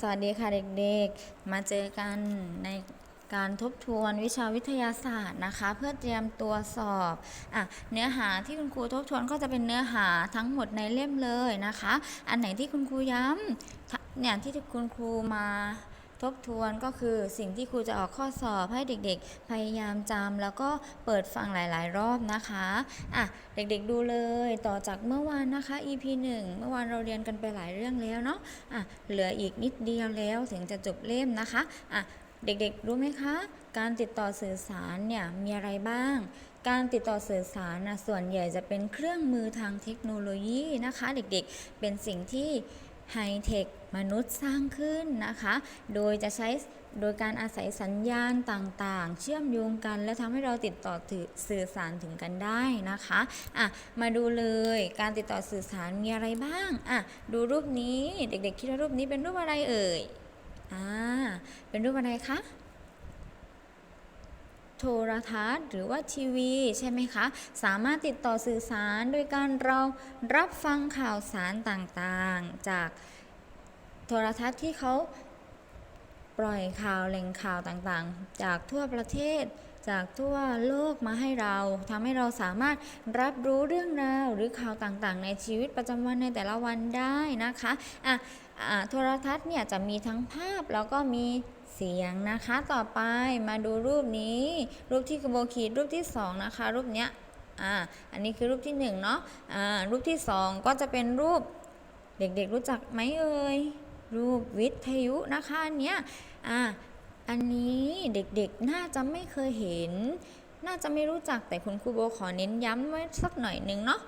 สวัสดีค่ะเด็กๆ มาเจอกันในการทบทวนวิชาวิทยาศาสตร์นะคะ เพื่อเตรียมตัวสอบอะเนื้อหาที่คุณครูทบทวนก็จะเป็นเนื้อหาทั้งหมดในเล่มเลยนะคะ อันไหนที่คุณครูย้ำเนี่ยที่คุณครูมา ทบทวนก็คือสิ่งที่ครูจะออกข้อสอบให้เด็กๆ พยายามจำแล้วก็เปิดฟังหลายๆ รอบนะคะอะเด็กๆดูเลยต่อจากเมื่อวานนะคะ EP 1 เมื่อวานเราเรียนกันไปหลายเรื่องแล้วเนาะอะเหลืออีกนิดเดียวแล้วถึงจะจบเล่มนะคะอะเด็กๆ รู้ไหมคะ การติดต่อสื่อสารเนี่ยมีอะไรบ้าง การติดต่อสื่อสารนะส่วนใหญ่จะเป็นเครื่องมือทางเทคโนโลยีนะคะ เด็กๆ เป็นสิ่งที่ ไฮเทคมนุษย์สร้างขึ้นนะคะ โดยจะใช้โดยการอาศัยสัญญาณต่างๆ เชื่อมโยงกัน และทำให้เราติดต่อถือสื่อสารถึงกันได้นะคะอะมาดูเลยการติดต่อสื่อสารมีอะไรบ้างอะดูรูปนี้เด็กๆคิดว่ารูปนี้เป็นรูปอะไรเอ่ยอ่าเป็นรูปอะไรคะ ทรทัศน์ หรือว่าทีวีใช่ไหมคะ สามารถติดต่อสื่อสารโดยการเรารับฟังข่าวสารต่างๆ จากโทรทัศน์ที่เขาปล่อยข่าวแหล่งข่าวต่างๆ จากทั่วประเทศ จากทั่วโลกมาให้เราทำให้เราสามารถรับรู้เรื่องราวหรือข่าวต่างๆ ในชีวิตประจำวันในแต่ละวันได้นะคะอะอะโทรทัศน์เนี่ยจะมีทั้งภาพแล้วก็มีเสียงนะคะต่อไปมาดูรูปนี้ รูปที่กระโบขีดรูปที่สองนะคะ รูปเนี้ยอ่าอันนี้คือรูปที่หนึ่งเนาะอ่ารูปที่สองก็จะเป็นรูปเด็กๆรู้จักไหมเอ่ยรูปวิทยุนะคะอันเนี้ยอ่า อันนี้เด็กๆน่าจะไม่เคยเห็น น่าจะไม่รู้จักแต่คุณครูโบขอเน้นย้ำไว้สักหน่อยหนึ่งเนาะ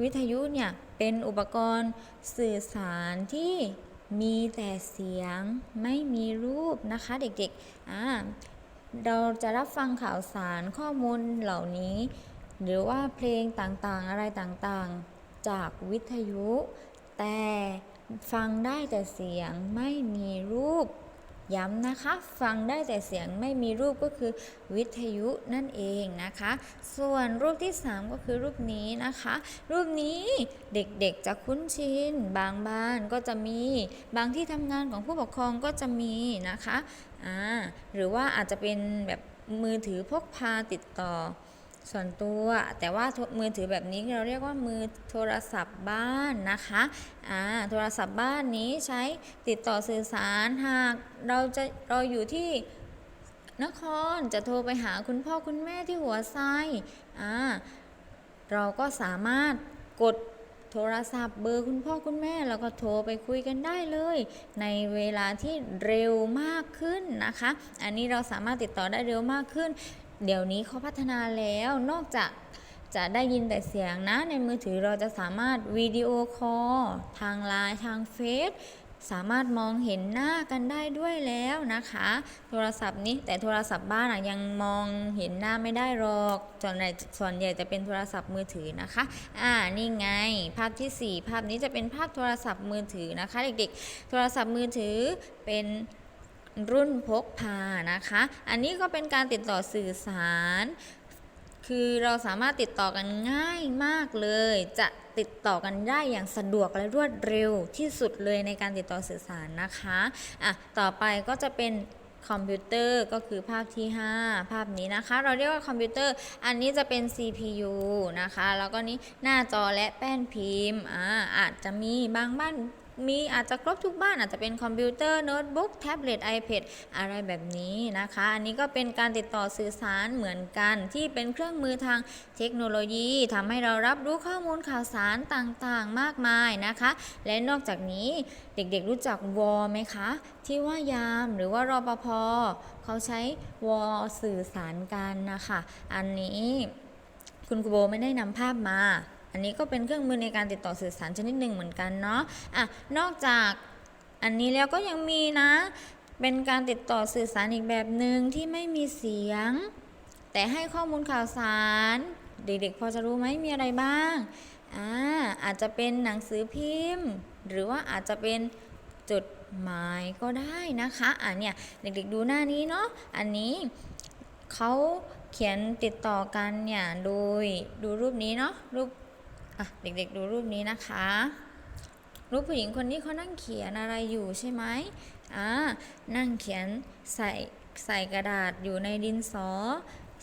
วิทยุเนี่ยเป็นอุปกรณ์สื่อสารที่มีแต่เสียงไม่มีรูปนะคะเด็กๆอ่าเราจะรับฟังข่าวสารข้อมูลเหล่านี้ หรือว่าเพลงต่างๆอะไรต่างๆ จากวิทยุ แต่ฟังได้แต่เสียงไม่มีรูป ย้ำนะคะ ฟังได้แต่เสียงไม่มีรูปก็คือวิทยุนั่นเองนะคะ ส่วนรูปที่ 3 ก็คือรูปนี้นะคะ รูปนี้เด็กๆจะคุ้นชิน บางบ้านก็จะมี บางที่ทำงานของผู้ปกครองก็จะมีนะคะอ่าหรือว่าอาจจะเป็นแบบมือถือพกพาติดต่อ ส่วนตัว แต่ว่ามือถือแบบนี้เราเรียกว่ามือโทรศัพท์บ้านนะคะอ่าโทรศัพท์บ้านนี้ใช้ติดต่อสื่อสารหากเราจะเราอยู่ที่นครจะโทรไปหาคุณพ่อคุณแม่ที่หัวไส้อ่าเราก็สามารถกดโทรศัพท์เบอร์คุณพ่อคุณแม่แล้วก็โทรไปคุยกันได้เลย ในเวลาที่เร็วมากขึ้นนะคะ อันนี้เราสามารถติดต่อได้เร็วมากขึ้น เดี๋ยวนี้เขาพัฒนาแล้วนอกจากจะได้ยินแต่เสียงนะ ในมือถือเราจะสามารถวิดีโอคอลทางไลน์ทางเฟซสามารถมองเห็นหน้ากันได้ด้วยแล้วนะคะ โทรศัพท์นี้แต่โทรศัพท์บ้านอะยังมองเห็นหน้าไม่ได้หรอกส่วนใหญ่ส่วนใหญ่จะเป็นโทรศัพท์มือถือนะคะ อ่านี่ไง ภาพที่ 4 ภาพนี้จะเป็นภาพโทรศัพท์มือถือนะคะ เด็กๆ โทรศัพท์มือถือเป็น รุ่นพกพานะคะ อันนี้ก็เป็นการติดต่อสื่อสาร คือเราสามารถติดต่อกันง่ายมากเลย จะติดต่อกันได้อย่างสะดวกและรวดเร็วที่สุดเลยในการติดต่อสื่อสารนะคะอะต่อไปก็จะเป็นคอมพิวเตอร์ก็คือภาพที่ 5 ภาพนี้นะคะ เราเรียกว่าคอมพิวเตอร์ อันนี้จะเป็น CPU นะคะ แล้วก็นี้หน้าจอและแป้นพิมพ์อ่าอาจจะมีบางบ้าน มีอาจจะครบทุกบ้านอาจจะเป็นคอมพิวเตอร์โน้ตบุ๊กแท็บเล็ต iPad อะไรแบบนี้นะคะ อันนี้ก็เป็นการติดต่อสื่อสารเหมือนกันที่เป็นเครื่องมือทางเทคโนโลยีทำให้เรารับรู้ข้อมูลข่าวสารต่างๆ มากมายนะคะ และนอกจากนี้เด็กๆรู้จักวอไหมคะ ที่ว่ายามหรือว่ารอปภเขาใช้วอสื่อสารกันนะคะ อันนี้คุณครูโบไม่ได้นำภาพมา อันนี้ก็เป็นเครื่องมือในการติดต่อสื่อสารชนิดหนึ่งเหมือนกันเนาะอะนอกจากอันนี้แล้วก็ยังมีนะ เป็นการติดต่อสื่อสารอีกแบบหนึ่งที่ไม่มีเสียง แต่ให้ข้อมูลข่าวสาร เด็กๆ พอจะรู้ไหมมีอะไรบ้างอ่าอาจจะเป็นหนังสือพิมพ์ หรือว่าอาจจะเป็นจดหมายก็ได้นะคะอะเนี่ยเด็กๆดูหน้านี้เนาะอันนี้เขาเขียนติดต่อกันเนี่ยโดยดูรูปนี้เนาะรูป อะเด็กๆดูรูปนี้นะคะ รูปผู้หญิงคนนี้เขานั่งเขียนอะไรอยู่ใช่ไหมอ่านั่งเขียนใส่ใส่กระดาษอยู่ในดินสอ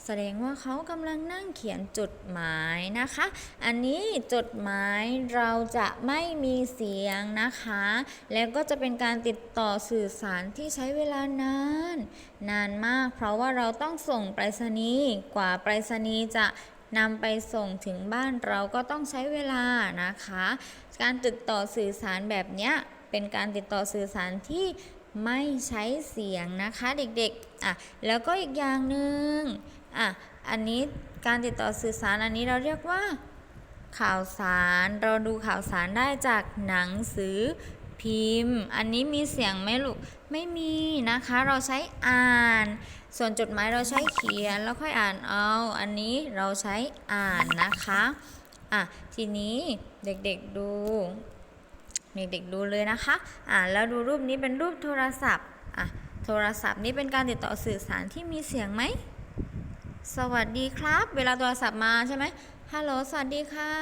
แสดงว่าเขากำลังนั่งเขียนจดหมายนะคะ อันนี้จดหมายเราจะไม่มีเสียงนะคะ แล้วก็จะเป็นการติดต่อสื่อสารที่ใช้เวลานาน นานมาก เพราะว่าเราต้องส่งไปรษณีย์กว่าไปรษณีย์จะ นำไปส่งถึงบ้านเราก็ต้องใช้เวลานะคะ การติดต่อสื่อสารแบบนี้เป็นการติดต่อสื่อสารที่ไม่ใช้เสียงนะคะเด็กๆอะแล้วก็อีกอย่างหนึ่งอะอันนี้การติดต่อสื่อสารอันนี้เราเรียกว่า ข่าวสารเราดูข่าวสารได้จากหนังสือพิมพ์ อันนี้มีเสียงไหมลูกไม่มีนะคะ เราใช้อ่าน ส่วนจดหมายเราใช้เขียนแล้วค่อยอ่านเอา อันนี้เราใช้อ่านนะคะ อะ ทีนี้เด็กๆดู เด็กๆดูเลยนะคะ อะแล้วดูรูปนี้เป็นรูปโทรศัพท์ อะ โทรศัพท์นี้เป็นการติดต่อสื่อสารที่มีเสียงไหม สวัสดีครับ เวลาโทรศัพท์มาใช่ไหมฮัลโหล สวัสดีค่ะ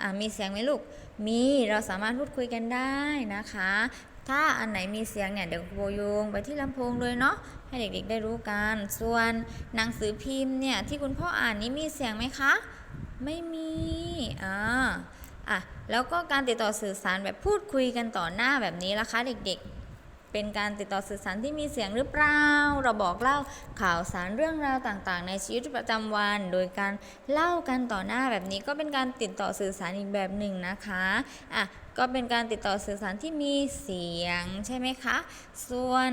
อะมีเสียงไหมลูก มี เราสามารถพูดคุยกันได้นะคะ ถ้าอันไหนมีเสียงเนี่ยเดี๋ยวครูโยงไปที่ลำโพงเลยเนาะ ให้เด็กๆได้รู้กัน ส่วนหนังสือพิมพ์เนี่ยที่คุณพ่ออ่านนี้มีเสียงไหมคะ ไม่มีอ่าอะแล้วก็การติดต่อสื่อสารแบบพูดคุยกันต่อหน้าแบบนี้ล่ะคะ เด็กๆเป็นการติดต่อสื่อสารที่มีเสียงหรือเปล่า เราบอกเล่าข่าวสารเรื่องราวต่างๆ ในชีวิตประจำวัน โดยการเล่ากันต่อหน้าแบบนี้ก็เป็นการติดต่อสื่อสารอีกแบบหนึ่งนะคะ อะ ก็เป็นการติดต่อสื่อสารที่มีเสียงใช่ไหมคะ ส่วน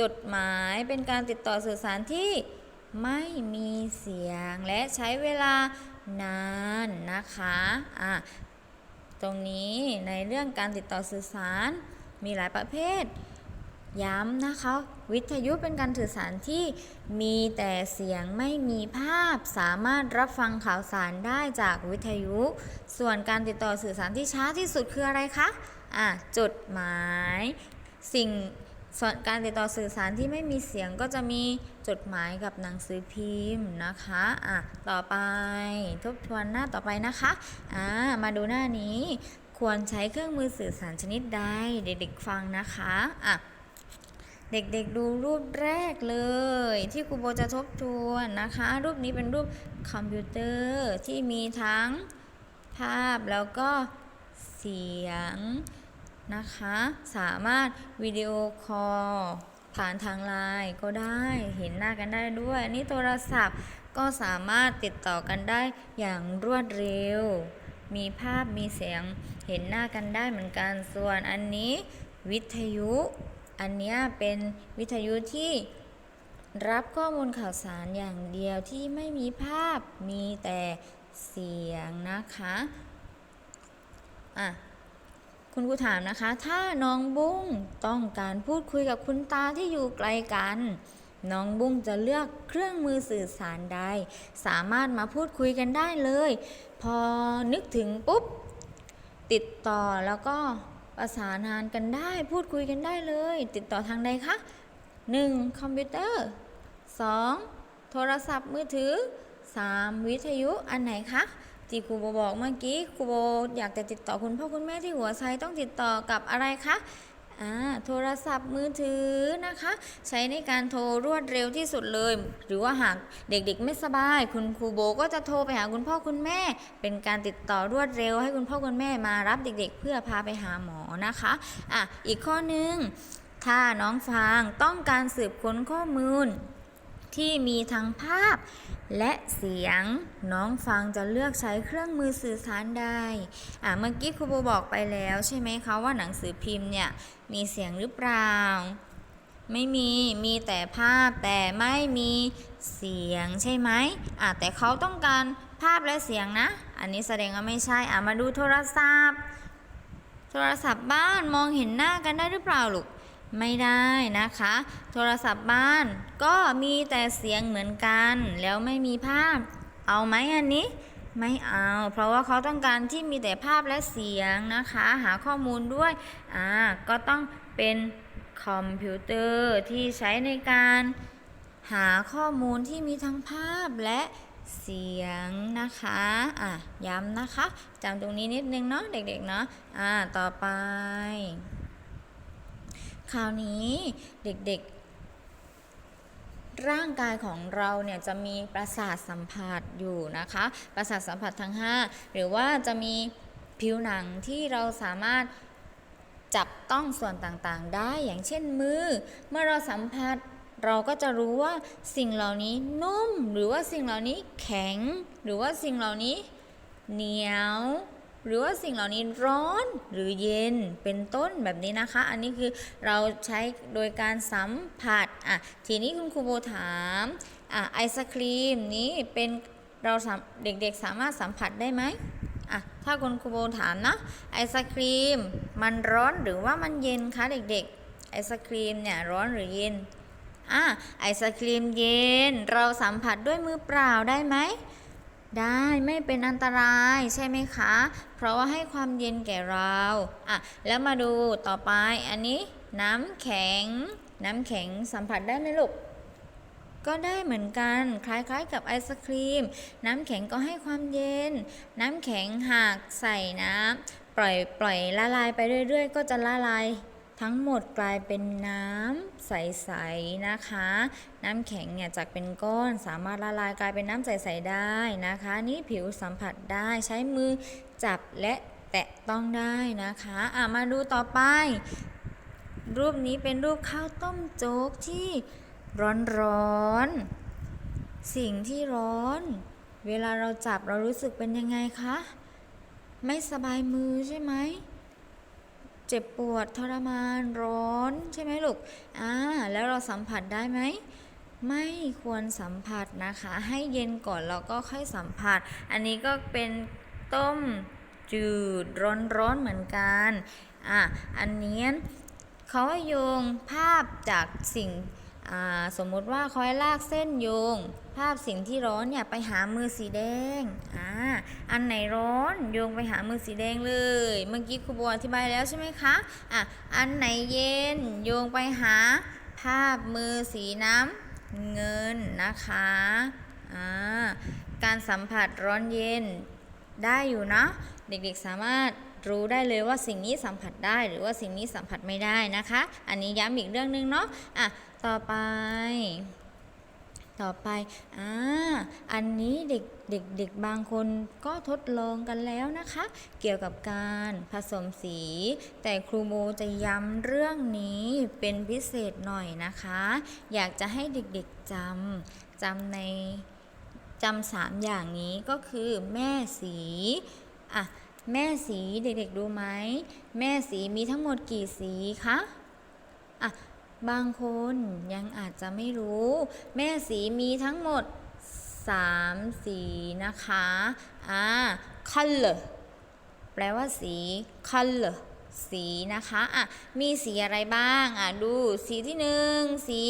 จดหมายเป็นการติดต่อสื่อสารที่ไม่มีเสียงและใช้เวลานานนะคะอะตรงนี้ในเรื่องการติดต่อสื่อสารมีหลายประเภท ย้ำนะคะ วิทยุเป็นการสื่อสารที่มีแต่เสียงไม่มีภาพ สามารถรับฟังข่าวสารได้จากวิทยุ ส่วนการติดต่อสื่อสารที่ช้าที่สุดคืออะไรคะอะจดหมาย สิ่ง ส่วนการติดต่อสื่อสารที่ไม่มีเสียงก็จะมีจดหมายกับหนังสือพิมพ์นะคะอะต่อไปทบทวนหน้าต่อไปนะคะอ่ามาดูหน้านี้ ควรใช้เครื่องมือสื่อสารชนิดใดเด็กๆฟังนะคะอะเด็กๆดูรูปแรกเลย ที่ครูโบจะทบทวนนะคะ รูปนี้เป็นรูปคอมพิวเตอร์ที่มีทั้งภาพแล้วก็เสียง นะคะ สามารถวิดีโอคอลผ่านทางไลน์ก็ได้เห็นหน้ากันได้ด้วย นี่โทรศัพท์ก็สามารถติดต่อกันได้อย่างรวดเร็ว มีภาพมีเสียงเห็นหน้ากันได้เหมือนกัน ส่วนอันนี้วิทยุ อันนี้เป็นวิทยุที่รับข้อมูลข่าวสารอย่างเดียวที่ไม่มีภาพมีแต่เสียงนะคะ อะ คุณครูถามนะคะ ถ้าน้องบุ้งต้องการพูดคุยกับคุณตาที่อยู่ไกลกัน น้องบุ้งจะเลือกเครื่องมือสื่อสารใด สามารถมาพูดคุยกันได้เลย พอนึกถึงปุ๊บ ติดต่อแล้วก็ประสานงานกันได้ พูดคุยกันได้เลย ติดต่อทางใดคะ 1. คอมพิวเตอร์ 2. โทรศัพท์มือถือ 3. วิทยุอันไหนคะ ที่ครูโบบอกเมื่อกี้ครูโบอยากจะติดต่อคุณพ่อคุณแม่ที่หัวไซต้องติดต่อกับอะไรคะอ่าโทรศัพท์มือถือนะคะ ใช้ในการโทรรวดเร็วที่สุดเลย หรือว่าหากเด็กๆไม่สบาย คุณครูโบก็จะโทรไปหาคุณพ่อคุณแม่ เป็นการติดต่อรวดเร็ว ให้คุณพ่อคุณแม่มารับเด็ก ๆ เพื่อพาไปหาหมอนะคะอะอีกข้อหนึ่งถ้าน้องฟางต้องการสืบค้นข้อมูล ที่มีทั้งภาพและเสียงน้องฟังจะเลือกใช้เครื่องมือสื่อสารใดอะเมื่อกี้ครูโบบอกไปแล้วใช่ไหมคะว่าหนังสือพิมพ์เนี่ยมีเสียงหรือเปล่า ไม่มีมีแต่ภาพแต่ไม่มีเสียงใช่ไหมอะแต่เขาต้องการภาพและเสียงนะ อันนี้แสดงว่าไม่ใช่อะมาดูโทรศัพท์ โทรศัพท์บ้านมองเห็นหน้ากันได้หรือเปล่าลูก ไม่ได้นะคะ โทรศัพท์บ้านก็มีแต่เสียงเหมือนกัน แล้วไม่มีภาพ เอาไหมอันนี้ ไม่เอา เพราะว่าเขาต้องการที่มีแต่ภาพและเสียงนะคะ หาข้อมูลด้วยอ่าก็ต้องเป็นคอมพิวเตอร์ที่ใช้ในการหาข้อมูลที่มีทั้งภาพและเสียงนะคะ อะ ย้ำนะคะ จำตรงนี้นิดนึงเนาะเด็กๆเนาะ อ่า ต่อไป คราวนี้เด็กๆ ร่างกายของเราเนี่ยจะมีประสาทสัมผัสอยู่นะคะ ประสาทสัมผัสทั้ง 5 หรือว่าจะมีผิวหนังที่เราสามารถจับต้องส่วนต่างๆ ได้อย่างเช่นมือ เมื่อเราสัมผัสเราก็จะรู้ว่าสิ่งเหล่านี้นุ่ม หรือว่าสิ่งเหล่านี้แข็ง หรือว่าสิ่งเหล่านี้เหนียว หรือว่าสิ่งเหล่านี้ร้อนหรือเย็นเป็นต้นแบบนี้นะคะ อันนี้คือเราใช้โดยการสัมผัสอะทีนี้คุณครูโบถามอะไอศครีมนี้เป็นเราสามเด็กๆสามารถสัมผัสได้ไหมอะถ้าคุณครูโบถามนะไอศครีมมันร้อนหรือว่ามันเย็นคะเด็กๆไอศครีมเนี่ยร้อนหรือเย็นอะไอศครีมเย็น เราสัมผัสด้วยมือเปล่าได้ไหม ได้ไม่เป็นอันตรายใช่ไหมคะ เพราะว่าให้ความเย็นแก่เราอะแล้วมาดูต่อไปอันนี้น้ำแข็ง น้ำแข็งสัมผัสได้ไหมลูก ก็ได้เหมือนกัน คล้ายๆกับไอศครีม น้ำแข็งก็ให้ความเย็น น้ำแข็งหากใส่น้ำปล่อยปล่อยละลายไปเรื่อย ๆ ก็จะละลาย ทั้งหมดกลายเป็นน้ำใสๆนะคะ น้ำแข็งเนี่ยจากเป็นก้อนสามารถละลายกลายเป็นน้ำใสๆได้นะคะ นี่ผิวสัมผัสได้ใช้มือจับและแตะต้องได้นะคะอะมาดูต่อไป รูปนี้เป็นรูปข้าวต้มโจ๊กที่ร้อนๆสิ่งที่ร้อน เวลาเราจับเรารู้สึกเป็นยังไงคะ ไม่สบายมือใช่ไหม เจ็บปวดทรมานร้อนใช่ไหมลูกอ่าแล้วเราสัมผัสได้ไหมไม่ควรสัมผัสนะคะ ให้เย็นก่อนแล้วก็ค่อยสัมผัส อันนี้ก็เป็นต้มจืดร้อนๆเหมือนกันอะอันนี้เขาโยงภาพจากสิ่งอ่าสมมุติว่าเขาให้ลากเส้นโยง ภาพสิ่งที่ร้อนเนี่ยไปหามือสีแดง อ่า อันไหนร้อนโยงไปหามือสีแดงเลย เมื่อกี้ครูบัวอธิบายแล้วใช่ไหมคะ อะ อันไหนเย็นโยงไปหาภาพมือสีน้ำเงินนะคะ อ่า การสัมผัสร้อนเย็นได้อยู่นะ เด็กๆสามารถรู้ได้เลยว่าสิ่งนี้สัมผัสได้หรือว่าสิ่งนี้สัมผัสไม่ได้นะคะ อันนี้ย้ำอีกเรื่องหนึ่งเนาะ อะ ต่อไป ต่อไปอ่าอันนี้เด็กเด็กเด็กบางคนก็ทดลองกันแล้วนะคะ เกี่ยวกับการผสมสี แต่ครูโมจะย้ำเรื่องนี้เป็นพิเศษหน่อยนะคะ อยากจะให้เด็กๆจำจำในจำสามอย่างนี้ก็คือแม่สีอะแม่สีเด็กๆดูไหม แม่สีมีทั้งหมดกี่สีคะอะ บางคนยังอาจจะไม่รู้ แม่สีมีทั้งหมด 3 สีนะคะอ่า color แปลว่าสี color สีนะคะอะมีสีอะไรบ้างอะดูสีที่หนึ่งสี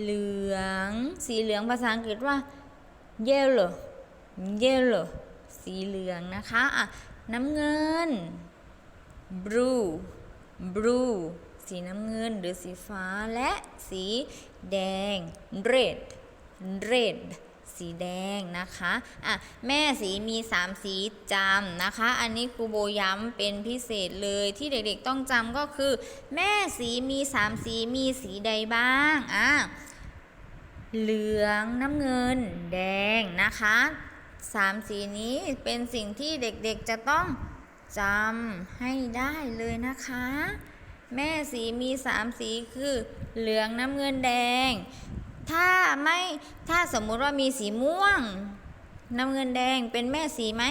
เหลือง สีเหลืองภาษาอังกฤษว่า yellow yellow สีเหลืองนะคะอะน้ำเงิน blue blue สีน้ำเงินหรือสีฟ้าและสีแดง red red สีแดงนะคะอะแม่สีมี 3 สีจำนะคะ อันนี้ครูโบย้ำเป็นพิเศษเลยที่เด็กๆต้องจำก็คือ แม่สีมี 3 สีมีสีใดบ้างอะเหลืองน้ำเงิน แดงนะคะสามสีนี้เป็นสิ่งที่เด็กๆจะต้องจำให้ได้เลยนะคะ แม่สีมีสามสีคือเหลืองน้ำเงินแดง ถ้าไม่ถ้าสมมุติว่ามีสีม่วง น้ำเงินแดงเป็นแม่สีไหม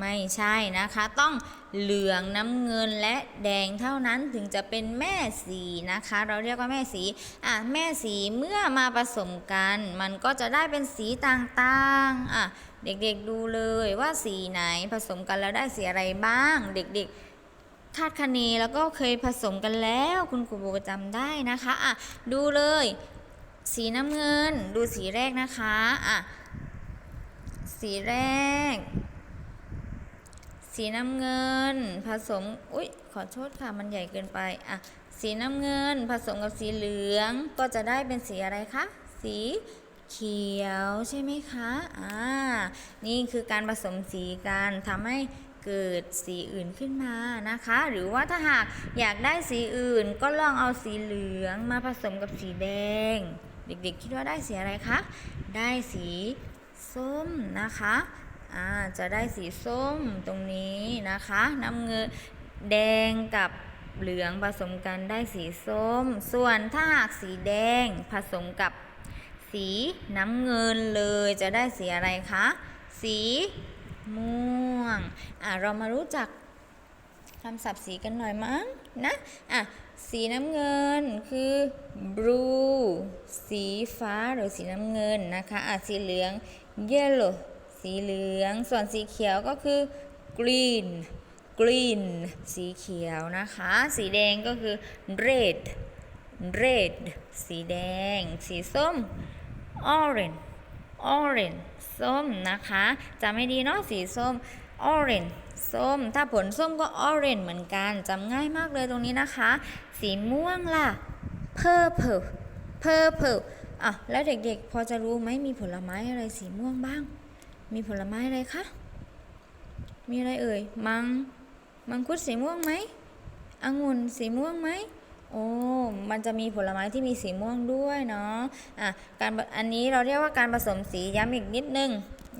ไม่ใช่นะคะ ต้องเหลืองน้ำเงินและแดงเท่านั้นถึงจะเป็นแม่สีนะคะ เราเรียกว่าแม่สีอะแม่สีเมื่อมาผสมกัน มันก็จะได้เป็นสีต่างๆอะเด็กๆดูเลยว่าสีไหนผสมกันแล้วได้สีอะไรบ้าง เด็กๆ คาดคะเนแล้วก็เคยผสมกันแล้ว คุณครูโบจำได้นะคะอะดูเลย สีน้ำเงิน ดูสีแรกนะคะอะสีแรก สีน้ำเงิน ผสมอุ๊ยขอโทษค่ะมันใหญ่เกินไปอะสีน้ำเงินผสมกับสีเหลืองก็จะได้เป็นสีอะไรคะสีเขียวใช่ไหมคะ อ่า นี่คือการผสมสีกันทำให้ เกิดสีอื่นขึ้นมานะคะ หรือว่าถ้าหากอยากได้สีอื่นก็ลองเอาสีเหลืองมาผสมกับสีแดง เด็กๆคิดว่าได้สีอะไรคะ ได้สีส้มนะคะอ่าจะได้สีส้มตรงนี้นะคะน้ำเงินแดงกับเหลืองผสมกันได้สีส้ม ส่วนถ้าหากสีแดงผสมกับสีน้ำเงินเลยจะได้สีอะไรคะ สี ม่วง อะ เรามารู้จักคำศัพท์สีกันหน่อยมั้งนะ อะ สีน้ำเงินคือ blue สีฟ้าหรือสีน้ำเงินนะคะ อะ สีเหลือง yellow สีเหลือง ส่วนสีเขียวก็คือ green green สีเขียวนะคะ สีแดงก็คือ red red สีแดง สีส้ม orange orange ส้มนะคะจำไม่ดีเนาะสีส้ม orange ส้ม ถ้าผลส้มก็ orange เหมือนกันจำง่ายมากเลยตรงนี้นะคะ สีม่วงล่ะ purple purple อะ แล้วเด็กๆ พอจะรู้ไหมมีผลไม้อะไรสีม่วงบ้าง มีผลไม้อะไรคะ มีอะไรเอ่ย มัง มังคุดสีม่วงไหมองุ่นสีม่วงไหม โอ้มันจะมีผลไม้ที่มีสีม่วงด้วยเนาะอะการอันนี้เราเรียกว่าการผสมสีย้ำอีกนิดนึง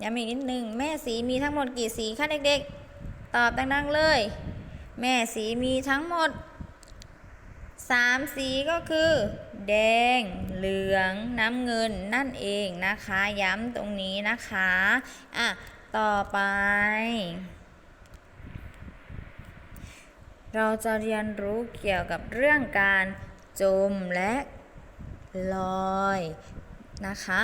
ย้ำอีกนิดนึงแม่สีมีทั้งหมดกี่สีคะเด็กๆ ตอบดังๆเลย แม่สีมีทั้งหมดสามสีก็คือ แดง เหลือง น้ำเงินนั่นเองนะคะ ย้ำตรงนี้นะคะ อะ ต่อไป เราจะเรียนรู้เกี่ยวกับเรื่องการจมและลอยนะคะ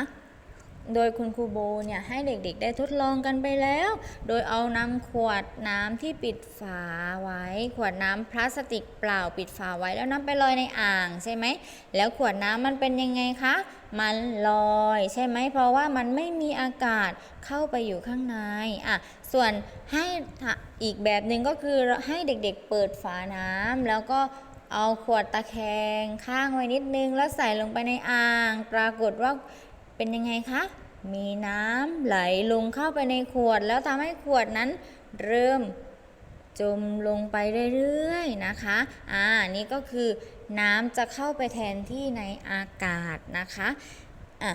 โดยคุณครูโบเนี่ยให้เด็กๆ ได้ทดลองกันไปแล้ว โดยเอานำขวดน้ำที่ปิดฝาไว้ ขวดน้ำพลาสติกเปล่าปิดฝาไว้แล้วนำไปลอยในอ่างใช่ไหม แล้วขวดน้ำมันเป็นยังไงคะ มันลอยใช่ไหม เพราะว่ามันไม่มีอากาศเข้าไปอยู่ข้างใน อะ ส่วนให้อีกแบบหนึ่งก็คือให้เด็กๆ เปิดฝาน้ำแล้วก็เอาขวดตะแคงข้างไว้นิดนึงแล้วใส่ลงไปในอ่าง ปรากฏว่า เป็นยังไงคะ มีน้ำไหลลงเข้าไปในขวด แล้วทำให้ขวดนั้นเริ่มจมลงไปเรื่อยๆนะคะ อ่า นี่ก็คือน้ำจะเข้าไปแทนที่ในอากาศนะคะ อะ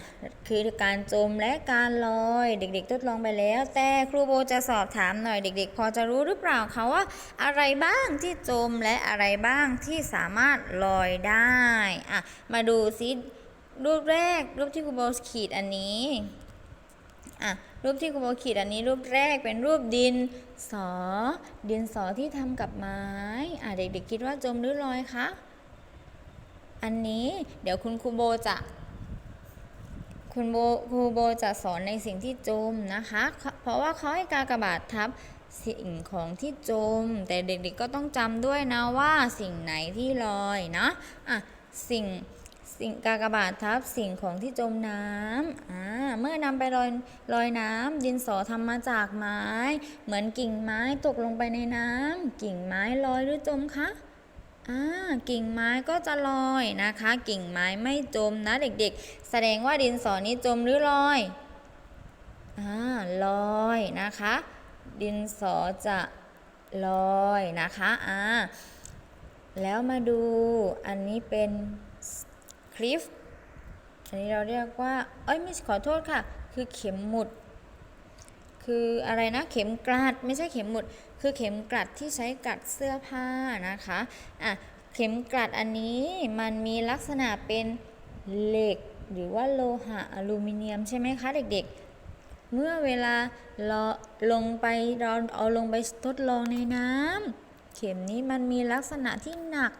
คือการจมและการลอย เด็กๆทดลองไปแล้ว แต่ครูโบจะสอบถามหน่อยเด็ก ๆ พอจะรู้หรือเปล่าคะว่า อะไรบ้างที่จมและอะไรบ้างที่สามารถลอยได้ อะ มาดูซิ รูปแรกรูปที่ครูโบขีดอันนี้อะรูปที่ครูโบขีดอันนี้รูปแรกเป็นรูปดินสอ ดินสอที่ทำกับไม้อะเด็กๆคิดว่าจมหรือลอยคะอันนี้เดี๋ยวคุณครูโบจะคุณโบครูโบจะสอนในสิ่งที่จมนะคะ เพราะว่าเขาให้กากบาททับสิ่งของที่จม แต่เด็กๆก็ต้องจำด้วยนะว่าสิ่งไหนที่ลอยนะอะสิ่ง สิ่งกากบาททับสิ่งของที่จมน้ำอ่าเมื่อนำไปลอยลอยน้ำดินสอทำมาจากไม้ เหมือนกิ่งไม้ตกลงไปในน้ำกิ่งไม้ลอยหรือจมคะอ่ากิ่งไม้ก็จะลอยนะคะ กิ่งไม้ไม่จมนะเด็กๆ แสดงว่าดินสอนี้จมหรือลอยอ่าลอยนะคะ ดินสอจะลอยนะคะอ่าแล้วมาดูอันนี้เป็น คลิปอันนี้เราเรียกว่า เอ้ยไม่ขอโทษค่ะ คือเข็มหมุด คืออะไรนะ เข็มกลัด ไม่ใช่เข็มหมุด คือเข็มกลัดที่ใช้กลัดเสื้อผ้านะคะ อะ เข็มกลัดอันนี้มันมีลักษณะเป็นเหล็ก หรือว่าโลหะอลูมิเนียมใช่ไหมคะเด็กๆ เมื่อเวลาเราลงไปเราเอาลงไปทดลองในน้ำเข็มนี้มันมีลักษณะที่หนัก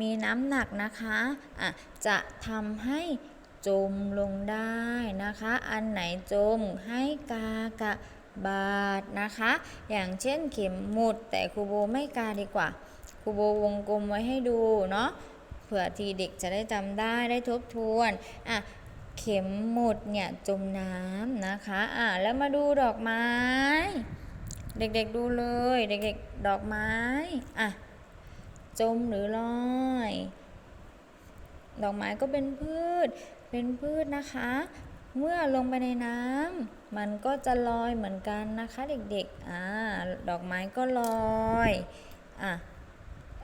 มีน้ำหนักนะคะอะจะทำให้จมลงได้นะคะ อันไหนจมให้กากะบาทนะคะ อย่างเช่นเข็มหมุดแต่ครูโบไม่กาดีกว่าครูโบวงกลมไว้ให้ดูเนาะเผื่อทีเด็กจะได้จำได้ได้ทบทวนอะเข็มหมุดเนี่ยจมน้ำนะคะอะแล้วมาดูดอกไม้ เด็กๆดูเลย เด็กๆดอกไม้อะ จมหรือลอย ดอกไม้ก็เป็นพืช เป็นพืชนะคะ เมื่อลงไปในน้ำมันก็จะลอยเหมือนกันนะคะ เด็กๆ อ่า ดอกไม้ก็ลอย อะ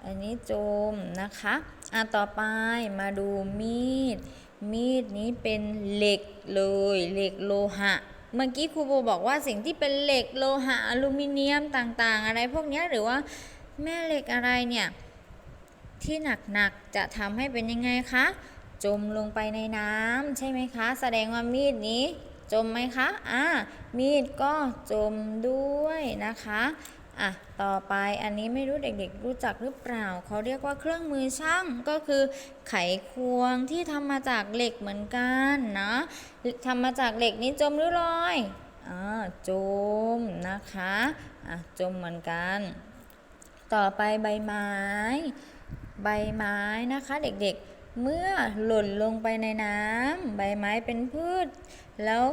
อันนี้จมนะคะ อะ ต่อไปมาดูมีด มีดนี้เป็นเหล็กเลย เหล็กโลหะเมื่อกี้ครูโบบอกว่าสิ่งที่เป็นเหล็กโลหะอลูมิเนียมต่างๆ อะไรพวกนี้หรือว่าแม่เหล็กอะไรเนี่ย ที่หนักๆจะทำให้เป็นยังไงคะ จมลงไปในน้ำใช่ไหมคะ แสดงว่ามีดนี้ จมไหมคะ อ่า มีดก็จมด้วยนะคะอะ ต่อไปอันนี้ไม่รู้เด็กๆ รู้จักหรือเปล่า เขาเรียกว่าเครื่องมือช่างก็คือไขควงที่ทำมาจากเหล็กเหมือนกันนะทำมาจากเหล็กนี้จมหรือลอยอ่าจมนะคะอะจมเหมือนกัน ต่อไปใบไม้ ใบไม้นะคะเด็กๆ เมื่อหล่นลงไปในน้ำใบไม้เป็นพืช แล้ว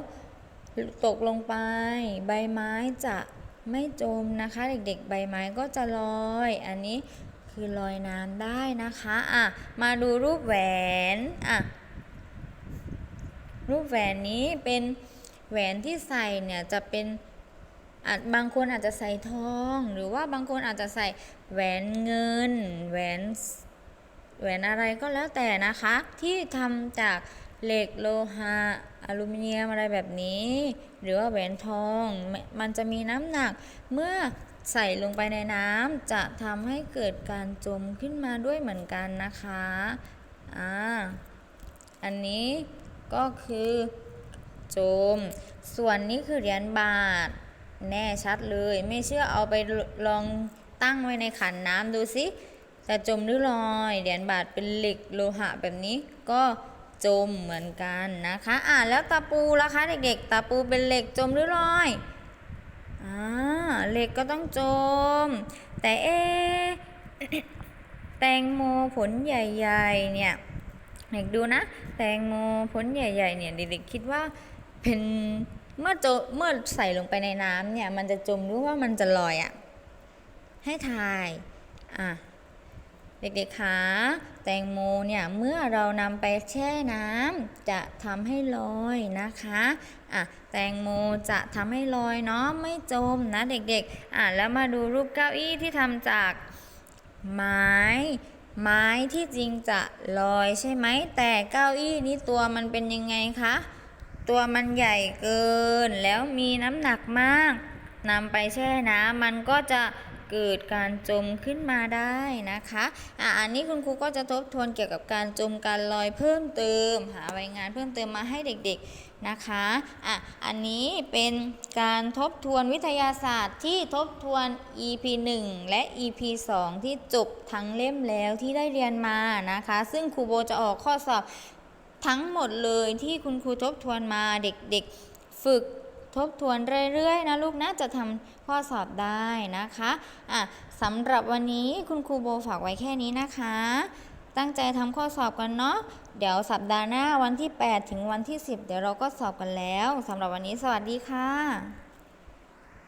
ตกลงไป ใบไม้จะไม่จมนะคะ เด็กๆ ใบไม้ก็จะลอย อันนี้คือลอยน้ำได้นะคะอะมาดูรูปแหวนอะรูปแหวนนี้เป็นแหวนที่ใส่เนี่ยจะเป็นอาจบางคนอาจจะใส่ทอง หรือว่าบางคนอาจจะใส่ แหวนเงิน แหวนแหวนอะไรก็แล้วแต่นะคะ ที่ทำจากเหล็กโลหะอลูมิเนียมอะไรแบบนี้ หรือว่าแหวนทอง มันจะมีน้ำหนักเมื่อใส่ลงไปในน้ำจะทำให้เกิดการจมขึ้นมาด้วยเหมือนกันนะคะอ่าอันนี้ก็คือจม ส่วนนี้คือเหรียญบาท แน่ชัดเลย ไม่เชื่อเอาไปลอง ตั้งไว้ในขันน้ำดูสิจะจมหรือลอย เหรียญบาทเป็นเหล็กโลหะแบบนี้ก็จมเหมือนกันนะคะ อ่าแล้วตะปูล่ะคะ เด็กๆ ตะปูเป็นเหล็กจมหรือลอย อ่าเหล็กก็ต้องจม แต่เอ๊แตงโมผลใหญ่ๆเนี่ยเด็กดูนะ แตงโมผลใหญ่ๆเนี่ยเด็กๆคิดว่าเป็นเมื่อโจเมื่อใส่ลงไปในน้ำเนี่ยมันจะจมหรือว่ามันจะลอยอะ่ะ ให้ทายอะเด็กๆคะแตงโมเนี่ยเมื่อเรานำไปแช่น้ำจะทำให้ลอยนะคะอะแตงโมจะทำให้ลอยเนาะไม่จมนะเด็กๆอะแล้วมาดูรูปเก้าอี้ที่ทำจากไม้ไม้ที่จริงจะลอยใช่ไหม แต่เก้าอี้นี้ตัวมันเป็นยังไงคะ ตัวมันใหญ่เกินแล้วมีน้ำหนักมากนำไปแช่น้ำมันก็จะ เกิดการจมขึ้นมาได้นะคะอะอันนี้คุณครูก็จะทบทวนเกี่ยวกับการจมการลอยเพิ่มเติม หาใบงานเพิ่มเติมมาให้เด็กๆนะคะอะอันนี้เป็นการทบทวนวิทยาศาสตร์ที่ทบทวน EP 1 และ EP 2 ที่จบทั้งเล่มแล้วที่ได้เรียนมานะคะ ซึ่งครูโบจะออกข้อสอบทั้งหมดเลยที่คุณครูทบทวนมาเด็กๆ ฝึก ทบทวนเรื่อยๆนะลูกนะจะทำข้อสอบได้นะคะอะสำหรับวันนี้คุณครูโบฝากไว้แค่นี้นะคะ ตั้งใจทำข้อสอบกันเนาะเดี๋ยวสัปดาห์หน้าวันที่ 8 ถึงวันที่ 10 เดี๋ยวเราก็สอบกันแล้วสำหรับวันนี้สวัสดีค่ะ